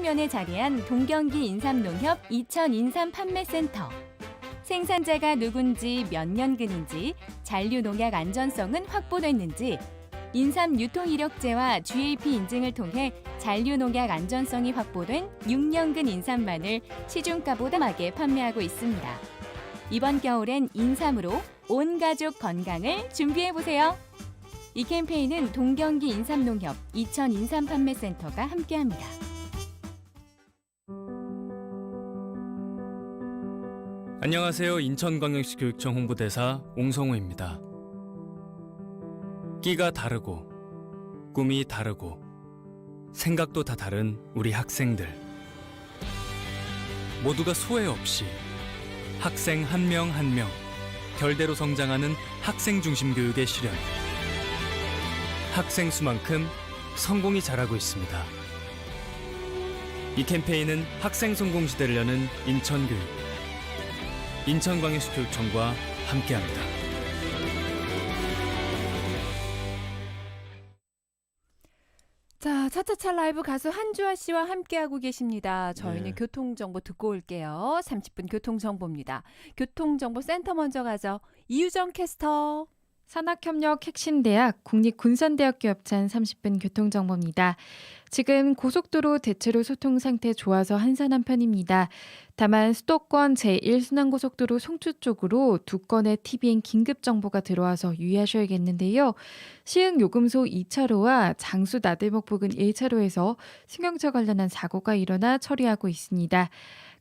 한강변에 자리한 동경기 인삼농협 이천 인삼 판매센터. 생산자가 누군지 몇 년근인지 잔류 농약 안전성은 확보됐는지 인삼 유통 이력제와 GAP 인증을 통해 잔류 농약 안전성이 확보된 6년근 인삼만을 시중가보다 싸게 판매하고 있습니다. 이번 겨울엔 인삼으로 온 가족 건강을 준비해 보세요. 이 캠페인은 동경기 인삼농협 이천 인삼 판매센터가 함께합니다. 안녕하세요. 인천광역시 교육청 홍보대사 옹성우입니다. 끼가 다르고 꿈이 다르고 생각도 다 다른 우리 학생들 모두가 소외 없이 학생 한 명 한 명 결대로 성장하는 학생 중심 교육의 실현 학생 수만큼 성공이 잘하고 있습니다. 이 캠페인은 학생 성공 시대를 여는 인천교육 인천광역시 교육청과 함께합니다. 자, 차차차 라이브 가수 한주아 씨와 함께하고 계십니다. 저희는 네. 교통정보 듣고 올게요. 30분 교통정보입니다. 교통정보 센터 먼저 가죠. 이유정 캐스터. 산학협력 핵심대학 국립군산대학교 협찬 30분 교통정보입니다. 지금 고속도로 대체로 소통 상태 좋아서 한산한 편입니다. 다만 수도권 제1순환고속도로 송주 쪽으로 두 건의 TBN 긴급 정보가 들어와서 유의하셔야겠는데요. 시흥 요금소 2차로와 장수 나들목 부근 1차로에서 승용차 관련한 사고가 일어나 처리하고 있습니다.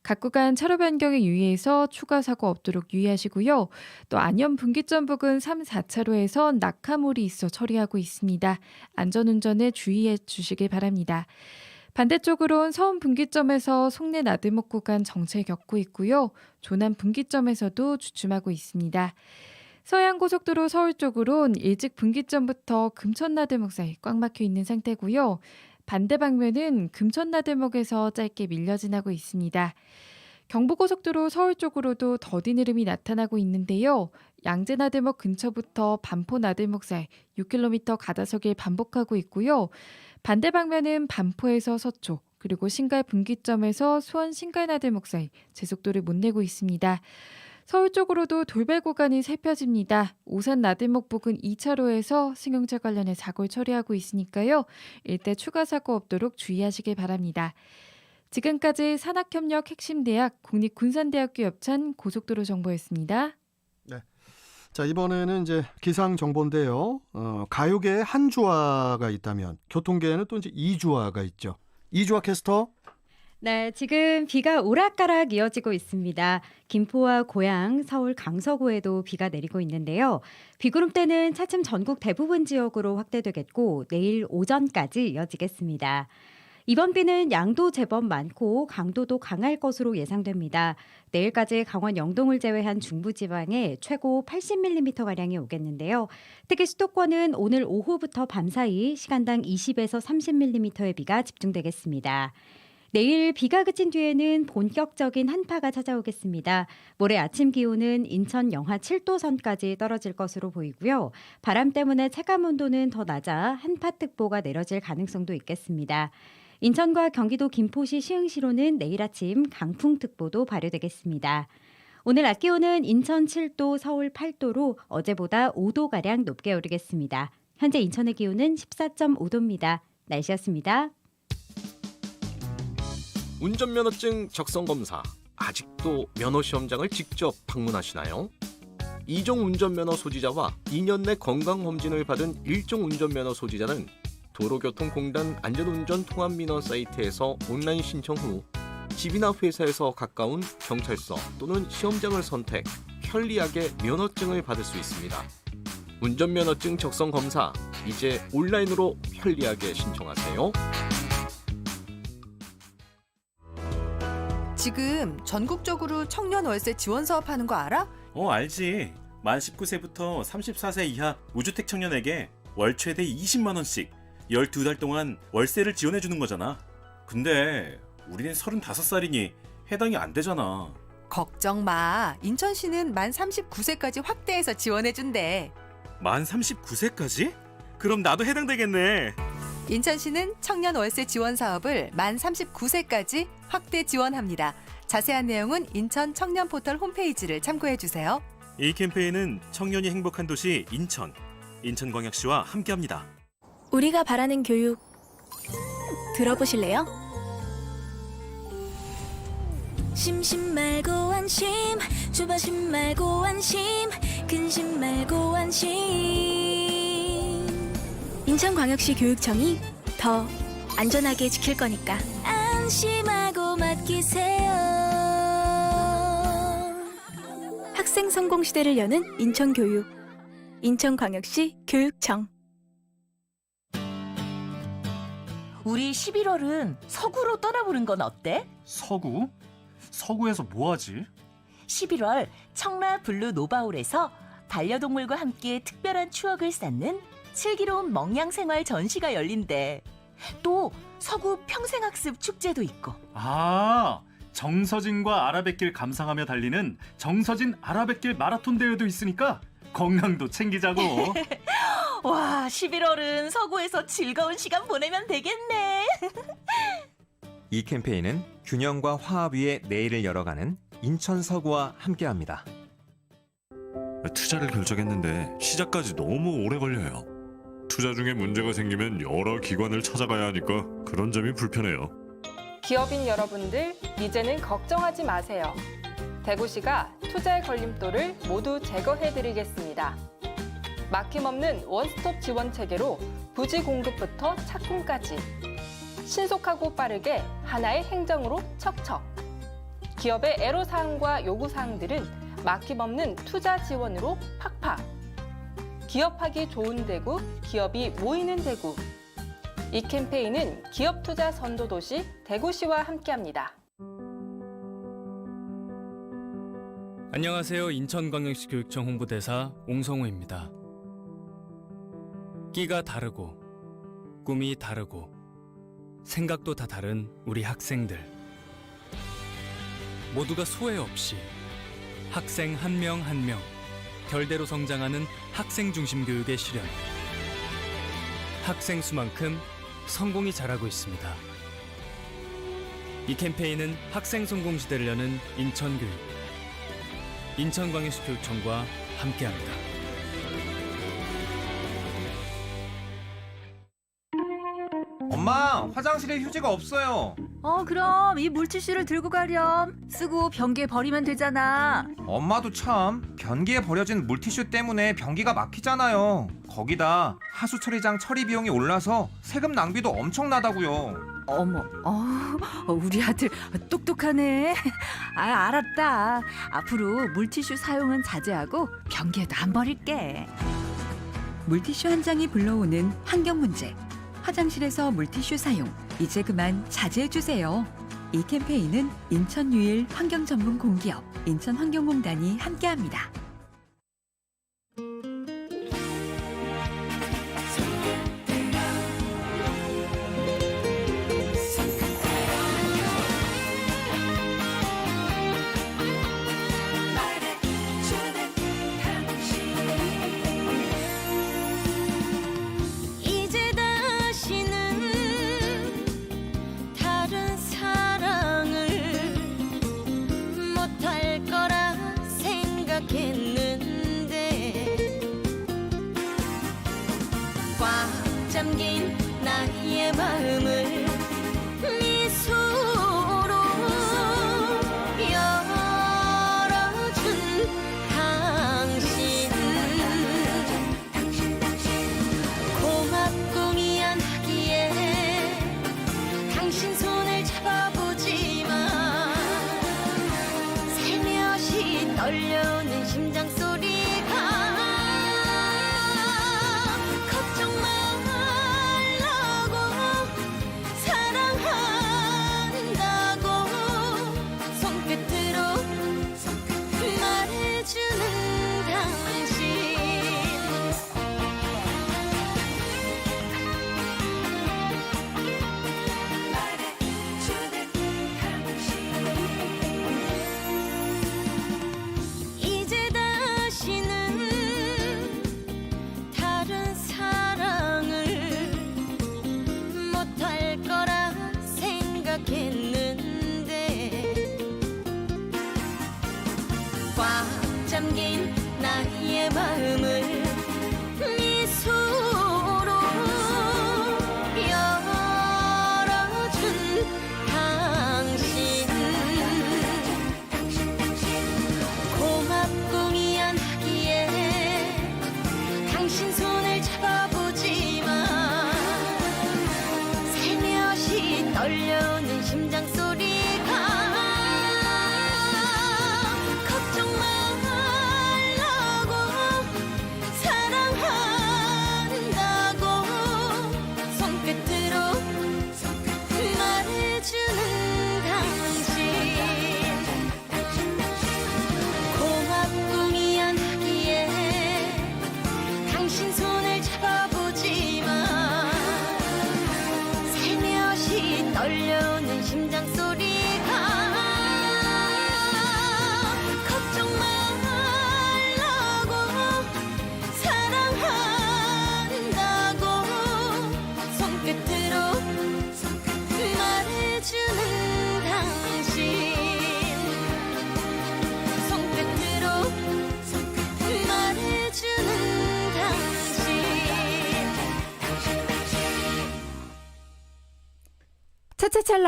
각 구간 차로 변경에 유의해서 추가 사고 없도록 유의하시고요. 또 안녕 분기점 부근 3, 4차로에서 낙하물이 있어 처리하고 있습니다. 안전운전에 주의해 주시길 바랍니다. 반대쪽으론 서운 분기점에서 송내 나들목 구간 정체 겪고 있고요. 조남 분기점에서도 주춤하고 있습니다. 서해안고속도로 서울 쪽으론 일찍 분기점부터 금천나들목 사이 꽉 막혀 있는 상태고요. 반대 방면은 금천나들목에서 짧게 밀려 지나고 있습니다. 경부고속도로 서울 쪽으로도 더딘 흐름이 나타나고 있는데요. 양재나들목 근처부터 반포나들목 사이 6km 가다서길 반복하고 있고요. 반대 방면은 반포에서 서초 그리고 신갈 분기점에서 수원 신갈나들 목 사이 제속도를 못 내고 있습니다. 서울 쪽으로도 돌발 구간이 살펴집니다. 오산 나들목 부근 2차로에서 승용차 관련해 사고를 처리하고 있으니까요. 일대 추가 사고 없도록 주의하시길 바랍니다. 지금까지 산학협력 핵심대학 국립군산대학교 협찬 고속도로 정보였습니다. 자 이번에는 이제 기상 정보인데요. 어, 가요계에 한 주화가 있다면 교통계에는 또 이제 이 주화가 있죠. 이 주화 캐스터. 네, 지금 비가 오락가락 이어지고 있습니다. 김포와 고양, 서울 강서구에도 비가 내리고 있는데요. 비구름대는 차츰 전국 대부분 지역으로 확대되겠고 내일 오전까지 이어지겠습니다. 이번 비는 양도 제법 많고 강도도 강할 것으로 예상됩니다. 내일까지 강원 영동을 제외한 중부 지방에 최고 80mm가량이 오겠는데요. 특히 수도권은 오늘 오후부터 밤사이 시간당 20에서 30mm의 비가 집중되겠습니다. 내일 비가 그친 뒤에는 본격적인 한파가 찾아오겠습니다. 모레 아침 기온은 인천 영하 7도 선까지 떨어질 것으로 보이고요. 바람 때문에 체감 온도는 더 낮아 한파특보가 내려질 가능성도 있겠습니다. 인천과 경기도 김포시 시흥시로는 내일 아침 강풍특보도 발효되겠습니다. 오늘 낮 기온은 인천 7도, 서울 8도로 어제보다 5도가량 높게 오르겠습니다. 현재 인천의 기온은 14.5도입니다. 날씨였습니다. 운전면허증 적성 검사 아직도 면허 시험장을 직접 방문하시나요? 이종 운전면허 소지자와 2년 내 건강 검진을 받은 일종 운전면허 소지자는 도로교통공단 안전운전 통합민원 사이트에서 온라인 신청 후 집이나 회사에서 가까운 경찰서 또는 시험장을 선택 편리하게 면허증을 받을 수 있습니다. 운전면허증 적성 검사 이제 온라인으로 편리하게 신청하세요. 지금 전국적으로 청년 월세 지원 사업 하는 거 알아? 어, 알지. 만 19세부터 34세 이하 무주택 청년에게 월 최대 20만 원씩 12달 동안 월세를 지원해 주는 거잖아. 근데 우리는 35살이니 해당이 안 되잖아. 걱정 마. 인천시는 만 39세까지 확대해서 지원해 준대. 만 39세까지? 그럼 나도 해당되겠네. 인천시는 청년 월세 지원 사업을 만 39세까지 확대 지원합니다. 자세한 내용은 인천 청년 포털 홈페이지를 참고해 주세요. 이 캠페인은 청년이 행복한 도시 인천, 인천광역시와 함께합니다. 우리가 바라는 교육 들어보실래요? 심심 말고 안심 주바심 말고 안심 근심 말고 안심. 인천광역시 교육청이 더 안전하게 지킬 거니까. 안심하고 맡기세요. 학생 성공 시대를 여는 인천교육 인천광역시 교육청 우리 11월은 서구로 떠나보는 건 어때? 서구? 서구에서 뭐 하지? 11월 청라 블루 노바울에서 반려동물과 함께 특별한 추억을 쌓는 슬기로운 먹양 생활 전시가 열린대. 또 서구 평생학습 축제도 있고. 아, 정서진과 아라뱃길 감상하며 달리는 정서진 아라뱃길 마라톤 대회도 있으니까 건강도 챙기자고. 와, 11월은 서구에서 즐거운 시간 보내면 되겠네. 이 캠페인은 균형과 화합 위의 내일을 열어가는 인천 서구와 함께합니다. 투자를 결정했는데 시작까지 너무 오래 걸려요. 투자 중에 문제가 생기면 여러 기관을 찾아가야 하니까 그런 점이 불편해요. 기업인 여러분들 이제는 걱정하지 마세요. 대구시가 투자의 걸림돌을 모두 제거해 드리겠습니다. 막힘없는 원스톱 지원 체계로 부지 공급부터 착공까지 신속하고 빠르게 하나의 행정으로 척척. 기업의 애로 사항과 요구 사항들은 막힘없는 투자 지원으로 팍팍. 기업하기 좋은 대구, 기업이 모이는 대구. 이 캠페인은 기업 투자 선도 도시 대구시와 함께합니다. 안녕하세요. 인천광역시 교육청 홍보대사 옹성호입니다. 끼가 다르고 꿈이 다르고 생각도 다 다른 우리 학생들. 모두가 소외 없이 학생 한 명 한 명 결대로 성장하는 학생 중심 교육의 실현. 학생 수만큼 성공이 잘하고 있습니다. 이 캠페인은 학생 성공 시대를 여는 인천교육, 인천광역시 교육청과 함께합니다. 엄마, 화장실에 휴지가 없어요. 어, 그럼 이 물티슈를 들고 가렴. 쓰고 변기에 버리면 되잖아. 엄마도 참 변기에 버려진 물티슈 때문에 변기가 막히잖아요. 거기다 하수 처리장 처리 비용이 올라서 세금 낭비도 엄청나다고요. 어머, 어, 우리 아들 똑똑하네. 아, 알았다. 앞으로 물티슈 사용은 자제하고 변기에도 안 버릴게. 물티슈 한 장이 불러오는 환경 문제. 화장실에서 물티슈 사용 이제 그만 자제해 주세요. 이 캠페인은 인천 유일 환경 전문 공기업 인천환경공단이 함께합니다.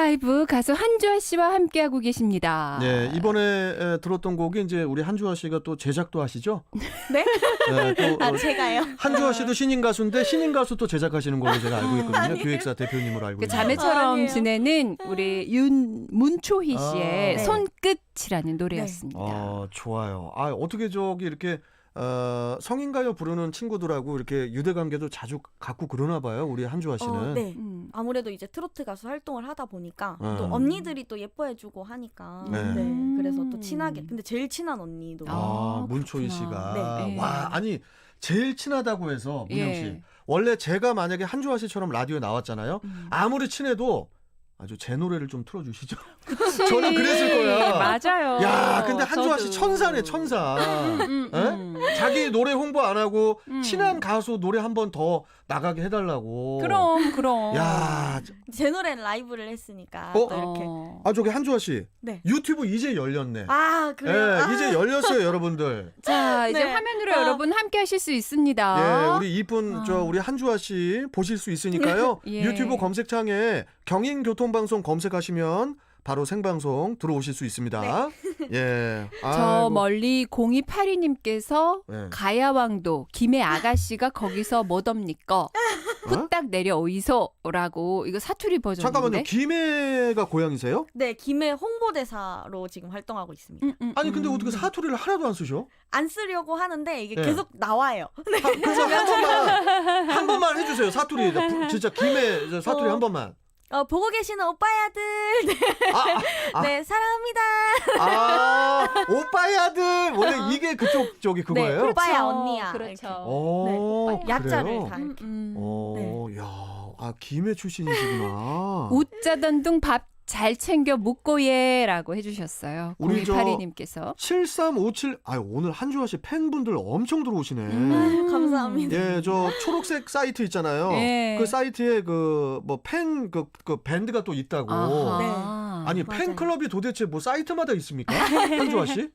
라이브 가수 한주아 씨와 함께하고 계십니다. 네, 이번에 에, 들었던 곡이 이제 우리 한주아 씨가 또 제작도 하시죠? 네? 네, 또 아, 어, 제가요? 한주아 씨도 신인 가수인데 신인 가수 또 제작하시는 걸로 제가 알고 있거든요. 아니에요. 기획사 대표님으로 알고 그 있는데. 자매처럼 아니에요. 지내는 우리 윤 문초희 아. 씨의 네. 손끝이라는 노래였습니다. 어, 좋아요. 아, 어떻게 저기 이렇게 어, 성인가요 부르는 친구들하고 이렇게 유대 관계도 자주 갖고 그러나 봐요. 우리 한주아 씨는. 어, 네. 음. 아무래도 이제 트로트 가수 활동을 하다 보니까 음. 또 언니들이 또 예뻐해주고 하니까 네. 네. 그래서 또 음. 친하게 근데 제일 친한 언니도 아, 아, 문초희. 씨가 네. 와 아니 제일 친하다고 해서 문영 예. 씨 원래 제가 만약에 한주아 씨처럼 라디오에 나왔잖아요 음. 아무리 친해도 아주 제 노래를 좀 틀어주시죠 저는 그랬을 거야 맞아요. 야 근데 한주아 씨 저도. 천사네 천사 음, 에? 음. 자기 노래 홍보 안 하고 음. 친한 가수 노래 한 번 더 나가게 해달라고 그럼 그럼. 야 제 노래는 라이브를 했으니까 어? 또 이렇게 어. 아 저기 한주아 씨 네. 유튜브 이제 열렸네 아 예, 그래요? 아, 이제 열렸어요 여러분들 자 이제 네. 화면으로 아. 여러분 함께 하실 수 있습니다. 예, 우리 이쁜 아. 저 우리 한주아 씨 보실 수 있으니까요. 예. 유튜브 검색창에 경인교통방송 검색하시면 바로 생방송 들어오실 수 있습니다. 예. 저 아이고. 멀리 0282님께서 예. 가야왕도 김해 아가씨가 거기서 뭐덥니까 어? 후딱 내려 오이소라고 이거 사투리 버전인데. 잠깐만요. 김해가 고향이세요? 네 김해 홍보대사로 지금 활동하고 있습니다. 음, 음, 아니 근데 음. 어떻게 사투리를 하나도 안 쓰셔? 안 쓰려고 하는데 이게 네. 계속 나와요. 하, 그래서 한 번만 한 번만 해주세요. 사투리 나 부- 진짜 김해 저 사투리 어. 한 번만. 어, 보고 계시는 오빠야들 네, 아, 아, 네 사랑합니다. 아, 오빠의 아들 원래 이게 그쪽 저기 그거예요? 네, 오빠야 그렇죠. 언니야. 그렇죠. 오, 네, 약자를? 다 음, 이렇게. 음. 어, 야, 아 김해 출신이시구나. 웃자던 둥밥 잘 챙겨 묵고 예라고 해주셨어요. 우리 저 0282님께서. 7357, 아 오늘 한주아 씨 팬분들 엄청 들어오시네. 음. 아유, 감사합니다. 예, 저 초록색 사이트 있잖아요. 예. 그 사이트에 그 뭐 팬 그 그 밴드가 또 있다고. 아하. 아니 맞아요. 팬클럽이 도대체 뭐 사이트마다 있습니까? 한주아 씨?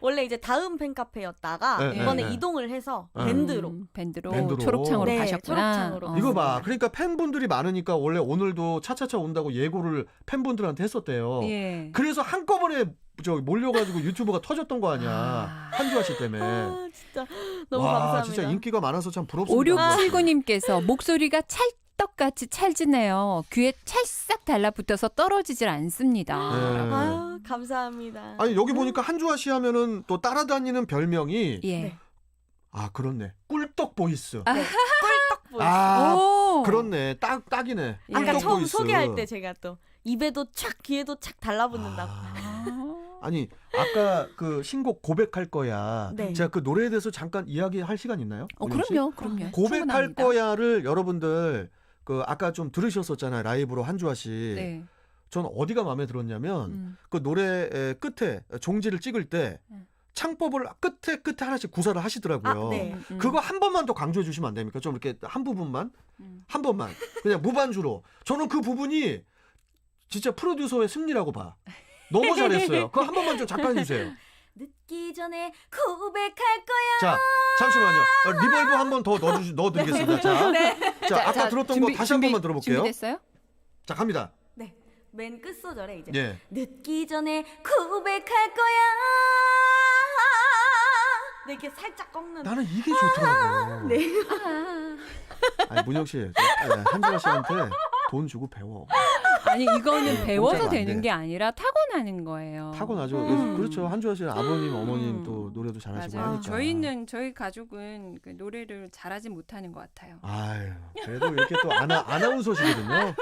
원래 이제 다음 팬카페였다가 네, 이번에 네, 네. 이동을 해서 네. 밴드로. 음, 밴드로, 밴드로. 초록창으로 네, 가셨구나. 초록창으로. 어. 이거 봐. 그러니까 팬분들이 많으니까 원래 오늘도 차차차 온다고 예고를 팬분들한테 했었대요. 예. 그래서 한꺼번에 저 몰려가지고 유튜브가 터졌던 거 아니야. 아. 한주아 씨 때문에. 아, 진짜 너무 와, 감사합니다. 진짜 인기가 많아서 참 부럽습니다. 5679님께서 목소리가 찰 떡같이 찰지네요. 귀에 찰싹 달라붙어서 떨어지질 않습니다. 네. 아유, 감사합니다. 아니 여기 보니까 한주아 씨 하면은 또 따라다니는 별명이 예. 네. 아 그렇네 꿀떡 보이스. 아, 꿀떡 보이. 아 오. 그렇네 딱 딱이네. 예. 아까 꿀떡 처음 보이스. 소개할 때 제가 또 입에도 착 귀에도 착 달라붙는다고. 아, 아니 아까 그 신곡 고백할 거야. 네. 제가 그 노래에 대해서 잠깐 이야기할 시간 있나요? 어, 씨? 그럼요, 그럼요. 고백할 충분합니다. 거야를 여러분들 그 아까 좀 들으셨었잖아요 라이브로 한주아 씨. 네. 전 어디가 마음에 들었냐면 음. 그 노래 끝에 종지를 찍을 때 음. 창법을 끝에 끝에 하나씩 구사를 하시더라고요. 아, 네. 음, 음. 그거 한 번만 더 강조해 주시면 안 됩니까? 좀 이렇게 한 부분만 음. 한 번만 그냥 무반주로 저는 그 부분이 진짜 프로듀서의 승리라고 봐. 너무 잘했어요. 그거 한 번만 좀 잠깐 해주세요. 늦기 전에 고백할 거야. 자 잠시만요. 어, 리벌브 한 번 더 넣어주 넣어드리겠습니다. 자, 자, 아까 들었던 준비, 거 다시 한 준비, 번만 들어볼게요. 준비됐어요? 자 갑니다. 네. 맨 끝 소절에 이제 예. 늦기 전에 고백할 거야. 네, 이렇게 살짝 꺾는. 나는 이게 좋더라고. 네. 아니 문영 씨, 저, 예, 한주아 씨한테 돈 주고 배워. 아니 이거는 배워서 공짜가 안 되는 돼. 게 아니라 타고나는 거예요. 타고나죠. 음. 그렇죠. 한주아 씨는 아버님, 어머님 또 노래도 잘하시고 맞아요. 하니까. 저희는 저희 가족은 그 노래를 잘하지 못하는 것 같아요. 아유, 그래도 이렇게 또 아나 아나운서시거든요.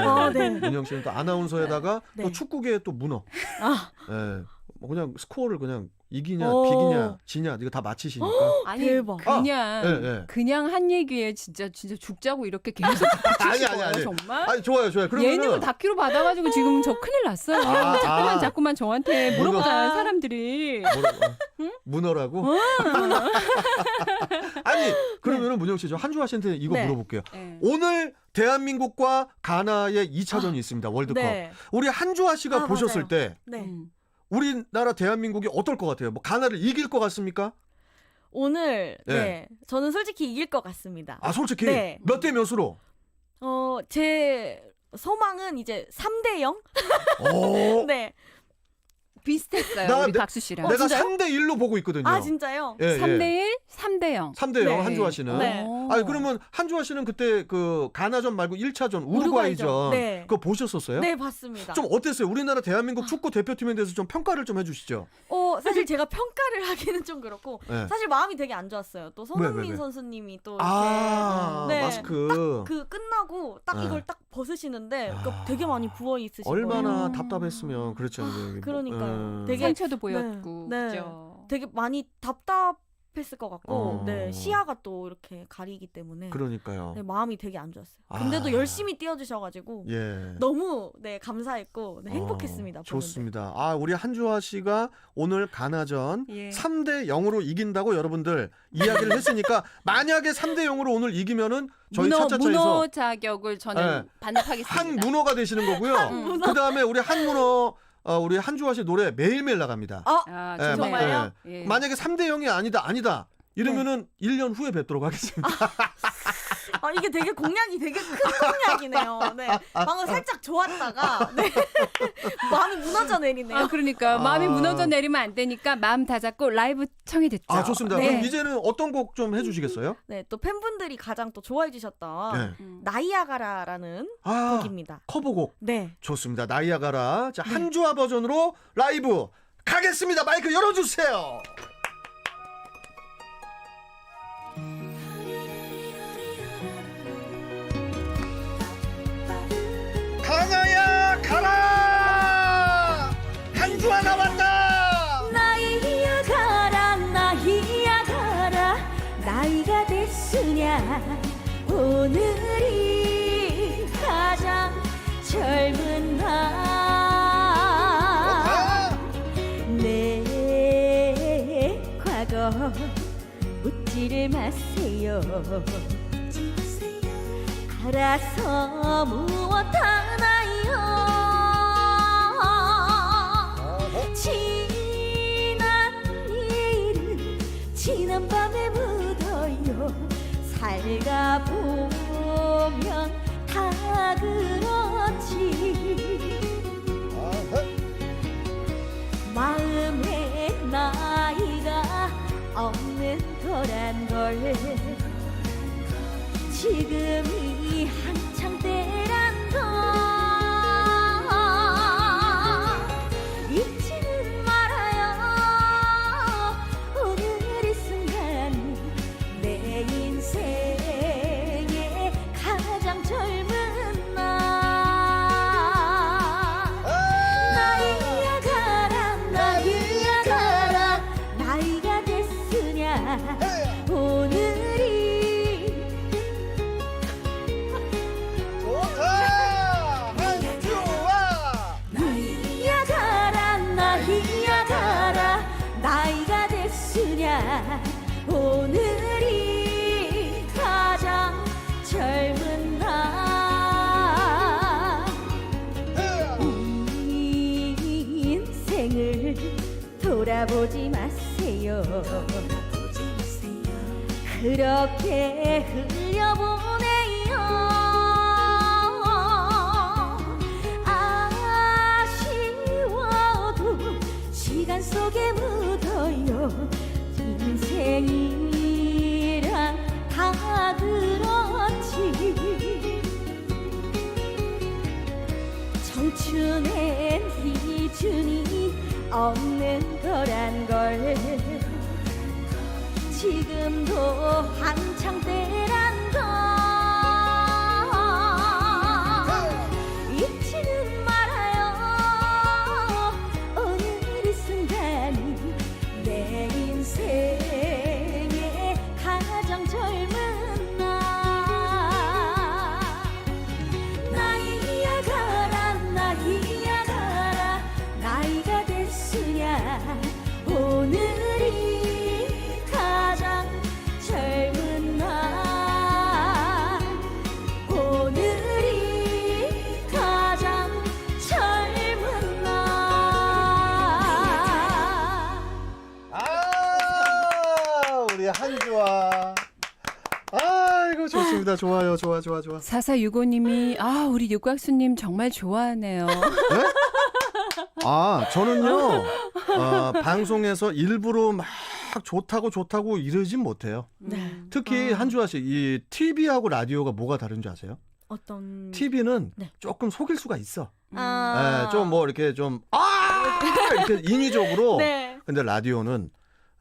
아, 네. 문영 씨는 또 아나운서에다가 네. 또 축구계의 또 문어. 아. 예. 뭐 그냥 스코어를 그냥 이기냐, 오. 비기냐, 지냐 이거 다 맞히시니까. 아니 대박. 그냥 아, 예, 예. 그냥 한 얘기에 진짜 진짜 죽자고 이렇게 계속 아니 아니 아니. 정말? 아니 좋아요, 좋아요. 그러면은 예능을 다큐로 받아가지고 지금 저 큰일 났어요. 아, 자꾸만 아. 자꾸만 저한테 물어보잖아요 문어. 사람들이. 뭐라고? 문어라고? 아니 그러면은 문영 씨 저 한주아 씨한테 이거 네. 물어볼게요. 네. 오늘 대한민국과 가나의 2차전이 있습니다. 월드컵. 네. 우리 한주아 씨가 아, 보셨을 맞아요. 때 네. 음. 우리나라 대한민국이 어떨 것 같아요? 뭐 가나를 이길 것 같습니까? 오늘 네. 네. 저는 솔직히 이길 것 같습니다. 아 솔직히 네. 몇 대 몇으로? 어, 제 소망은 이제 3대 0? 어, 네. 비슷했어요. 나- 우리 내- 각수 씨랑. 내가 진짜요? 3대 1로 보고 있거든요. 아, 진짜요? 예, 3대 예. 1, 3대 0. 3대 0 네. 한주아 씨는. 네. 아니 그러면 한주아 씨는 그때 그 가나전 말고 1차전 우루과이전 우루과이전. 네. 그거 보셨었어요? 네, 봤습니다. 좀 어땠어요? 우리나라 대한민국 축구 대표팀에 대해서 좀 평가를 좀 해주시죠. 어, 사실 제가 평가를 하기는 좀 그렇고 네. 사실 마음이 되게 안 좋았어요. 또 왜, 왜, 손흥민 왜? 선수님이 또 이렇게 아 네, 마스크 그 끝나고 딱 네. 이걸 딱 벗으시는데 아. 그러니까 되게 많이 부어 있으시고 얼마나 답답했으면 그렇죠. 이게 뭐, 그러니까요. 예. 되게- 상처도 보였고. 네. 그죠. 되게 많이 답답 했을 것 같고 어. 네, 시야가 또 이렇게 가리기 때문에 그러니까요. 네, 마음이 되게 안 좋았어요. 아. 근데도 열심히 뛰어주셔가지고 예. 너무 네 감사했고 네, 행복했습니다. 어, 보는데. 좋습니다. 아, 우리 한주아 씨가 오늘 가나전 예. 3대 0으로 이긴다고 여러분들 이야기를 했으니까 만약에 3대 0으로 오늘 이기면은 저희 문어 차차차에서 문어 자격을 저는 네. 반납하겠습니다. 한 문어가 되시는 거고요. 문어. 그다음에 우리 한 문어 어, 우리 한주아 씨 노래 매일매일 나갑니다. 아, 아, 예, 정말요? 예. 예. 만약에 3대 0이 아니다 아니다 이러면은 네. 1년 후에 뵙도록 하겠습니다. 아 이게 되게 공약이 되게 큰 공약이네요. 네 방금 살짝 좋았다가 네 마음이 무너져 내리네요. 아, 그러니까 마음이 아. 무너져 내리면 안 되니까 마음 다잡고 라이브 청해 듣죠. 아, 좋습니다. 네. 그럼 이제는 어떤 곡 좀 해주시겠어요? 네 또 팬분들이 가장 또 좋아해 주셨던 네. 음. 나이아가라라는 아, 곡입니다. 커버곡. 네. 좋습니다. 나이아가라. 자, 한주아 버전으로 라이브 가겠습니다. 마이크 열어주세요. 묻지를 마세요. 알아서 무엇 하나요? 지난 일은 지난 밤에 묻어요. 살다 보면 다 그렇지. 마음에 나 지금 이 한창 때 돌아보지 마세요. 그렇게 흘려보내요. 아쉬워도 시간 속에 묻어요. 인생이란 다 그렇지. 기준엔 기준이 없는 거란 걸. 지금도 한창 때 좋아 좋아 좋아. 4465님이 아 우리 육각수님 정말 좋아하네요. 아, 저는요. 어, 방송에서 일부러 막 좋다고 좋다고 이러진 못해요. 네. 특히 한주아 씨, 이 TV하고 라디오가 뭐가 다른지 아세요? 어떤 TV는 조금 속일 수가 있어. 아. 좀 뭐 이렇게 좀, 아! 이렇게 인위적으로. 네. 근데 라디오는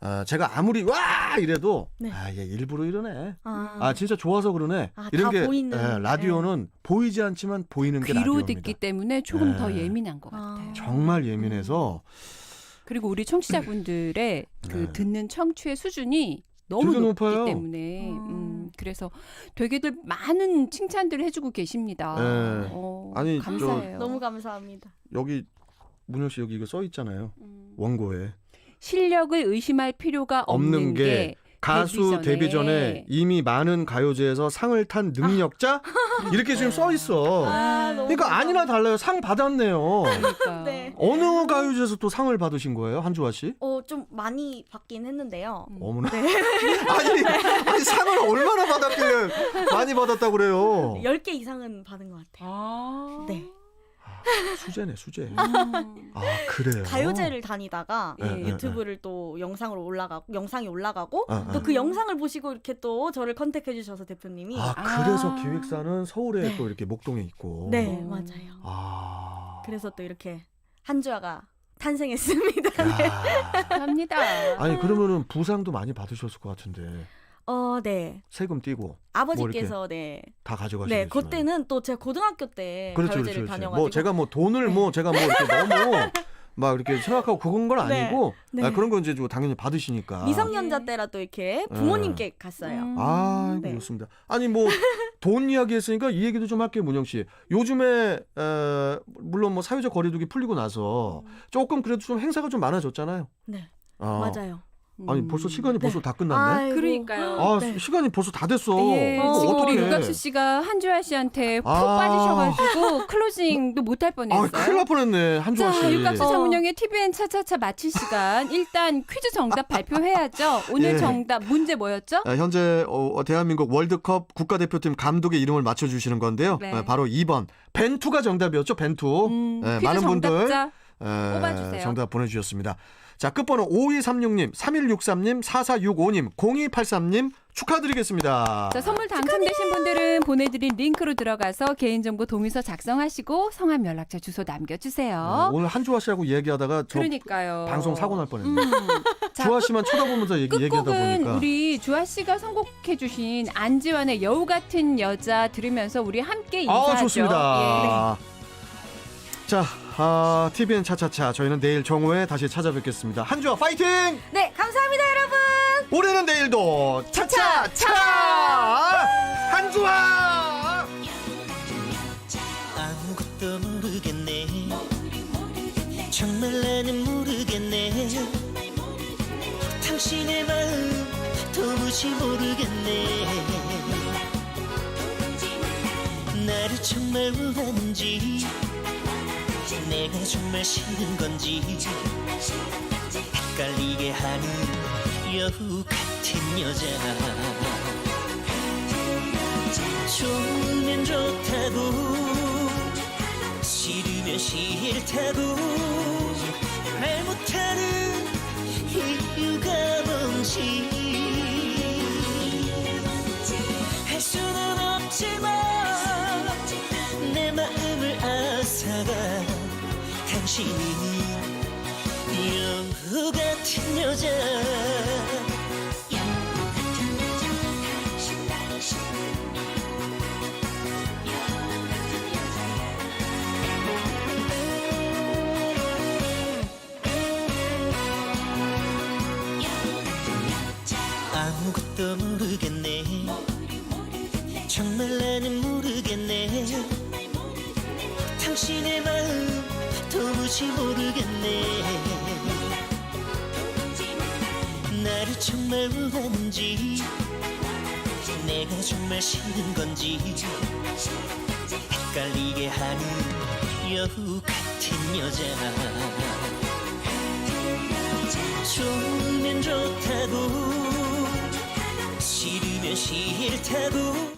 어, 제가 아무리 와! 이래도 네. 아, 얘 일부러 이러네. 아. 아, 진짜 좋아서 그러네. 아, 이런 다 게 보이는, 예, 라디오는 보이지 않지만 보이는 게 귀로 라디오입니다. 듣기 때문에 조금 네. 더 예민한 것 같아요. 정말 예민해서 그리고 우리 청취자분들의 그 듣는 청취의 수준이 너무 네. 되게 높기 높아요. 때문에 음, 그래서 되게들 많은 칭찬들을 해주고 계십니다. 예. 어, 아니, 저- 감사해요. 너무 감사합니다. 여기 문효 씨 여기 이거 써 있잖아요. 음. 원고에. 실력을 의심할 필요가 없는, 없는 게 가수 데뷔 전에 이미 많은 가요제에서 상을 탄 능력자 이렇게 지금 써 있어. 아, 그러니까 아니나 달라요. 상 받았네요. 네. 어느 가요제에서 또 상을 받으신 거예요, 한주아 씨? 어, 좀 많이 받긴 했는데요. 어머나. 네. 아니, 아니 상을 얼마나 받았길래 많이 받았다고 그래요. 10개 이상은 받은 것 같아요. 네. 수제네, 수제. 음. 아, 그래요. 가요제를 다니다가 네, 네, 유튜브를 또 영상으로 올라가고 영상이 올라가고 아, 아. 또 그 영상을 보시고 이렇게 또 저를 컨택해 주셔서 대표님이 아, 그래서 기획사는 서울에 네. 또 이렇게 목동에 있고. 네, 맞아요. 아. 그래서 또 이렇게 한주아가 탄생했습니다. 네. 감사합니다. 아니, 그러면은 부상도 많이 받으셨을 것 같은데. 어, 네. 세금 띄고. 뭐 아버지께서 네. 다 가져가시겠어요. 네, 그때는 또 제가 고등학교 때 그렇죠, 가요제를 그렇죠, 그렇죠. 다녀가지고 뭐 제가 뭐 돈을 뭐 제가 뭐 이렇게 너무 막 이렇게 생각하고 그건 건 네, 아니고 네. 아, 그런 건 이제 좀 당연히 받으시니까. 미성년자 때라 또 이렇게 부모님께 갔어요. 아, 네. 그렇습니다. 아니 뭐 돈 이야기 했으니까 이 얘기도 좀 할게요, 문영 씨. 요즘에 에, 물론 뭐 사회적 거리두기 풀리고 나서 조금 그래도 좀 행사가 좀 많아졌잖아요. 네. 어. 맞아요. 아니 벌써 시간이 벌써 다 끝났네. 아이고. 그러니까요. 아, 네. 시간이 벌써 다 됐어. 예, 이거 지금 우리 어떡해. 유각수 씨가 한주아 씨한테 푹 아. 빠지셔가지고 클로징도 못할 뻔했어요. 아, 큰일 날 뻔했네, 한주아 씨. 자, 육각수 장운영의 TVN 차차차 마칠 시간. 일단 퀴즈 정답 발표해야죠. 오늘 예. 정답 문제 뭐였죠? 아, 현재 어, 어, 대한민국 월드컵 국가대표팀 감독의 이름을 맞춰주시는 건데요. 네. 어, 바로 2번 벤투가 정답이었죠. 벤투. 음, 예, 퀴즈 많은 분들 정답자 에, 뽑아주세요. 정답 보내주셨습니다. 자 끝번호 5236님, 3163님, 4465님, 0283님 축하드리겠습니다. 자, 선물 당첨되신 분들은 보내드린 링크로 들어가서 개인정보 동의서 작성하시고 성함 연락처 주소 남겨주세요. 네, 오늘 한주아 씨하고 얘기하다가 저 그러니까요. 방송 사고 날 뻔했네. 음. 자, 주아 씨만 쳐다보면서 얘기, 얘기하다 끝곡은 보니까 우리 주아 씨가 선곡해주신 안지환의 여우 같은 여자 들으면서 우리 함께 인사하죠. 아 좋습니다. 예. 자, 아, TVN 차차차 저희는 내일 정오에 다시 찾아뵙겠습니다. 한주아 파이팅! 네, 감사합니다, 여러분. 올해는 내일도 차차차! 한주아! 아무것도 모르겠네 정말 나는 모르겠네 당신의 마음 도무지 모르겠네 나를 정말 원하는지 내가 정말 싫은 건지 헷갈리게 하는 여우 같은 여자. 좋으면 좋다고 싫으면 싫다고. 말 못하는 이유가 뭔지 할 수는 없지만 내 마음을 앗아가 여우 같은 여자 정말 싫은 건지 헷갈리게 하는 여우 같은 여자 좋으면 좋다고 싫으면 싫다고